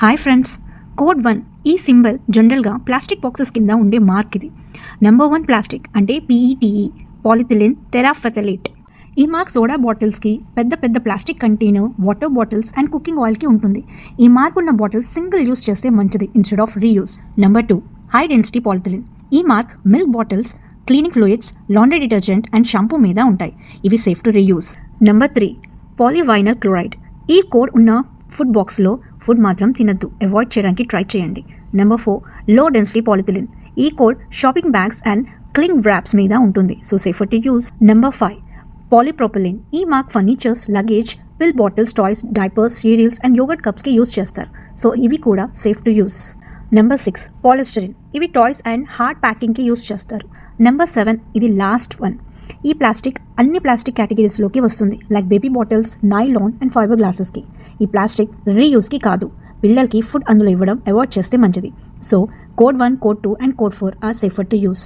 Hi friends code one ఈ symbol జనరల్గా plastic boxes కింద ఉండే మార్క్ ఇది. నెంబర్ వన్ ప్లాస్టిక్ అంటే పీఈటీఈ పాలిథిలిన్ టెరాఫెథలేట్ ఈ మార్క్ సోడా బాటిల్స్కి పెద్ద పెద్ద plastic container water bottles and cooking ఆయిల్కి ఉంటుంది. ఈ మార్క్ ఉన్న బాటిల్స్ సింగిల్ యూస్ చేస్తే మంచిది instead of reuse number two high density polyethylene ఈ mark milk bottles cleaning fluids laundry detergent and shampoo మీద ఉంటాయి. ఇవి safe to reuse number three polyvinyl chloride ఈ కోడ్ ఉన్న ఫుడ్ బాక్స్లో ఫుడ్ మాత్రం తినద్దు. అవాయిడ్ చేయడానికి ట్రై చేయండి. నెంబర్ ఫోర్లో డెన్సిటీ పాలిథిలిన్ ఈ code shopping bags and cling wraps మీద ఉంటుంది. So safer to use number five polypropylene ఈ mark furnitures luggage pill bottles toys diapers cereals and yogurt కప్స్కి use చేస్తారు. సో ఇవి కూడా safe to use number six polystyrene ఇవి toys and hard ప్యాకింగ్కి use చేస్తారు. Number seven ఇది last one ఈ plastic అన్ని ప్లాస్టిక్ కేటగిరీస్లోకి వస్తుంది. Like baby bottles nylon and fibre గ్లాసెస్కి ఈ ప్లాస్టిక్ రీయూస్కి కాదు. పిల్లలకి ఫుడ్ అందులో ఇవ్వడం అవాయిడ్ చేస్తే మంచిది. So code one code two and code four are safer to use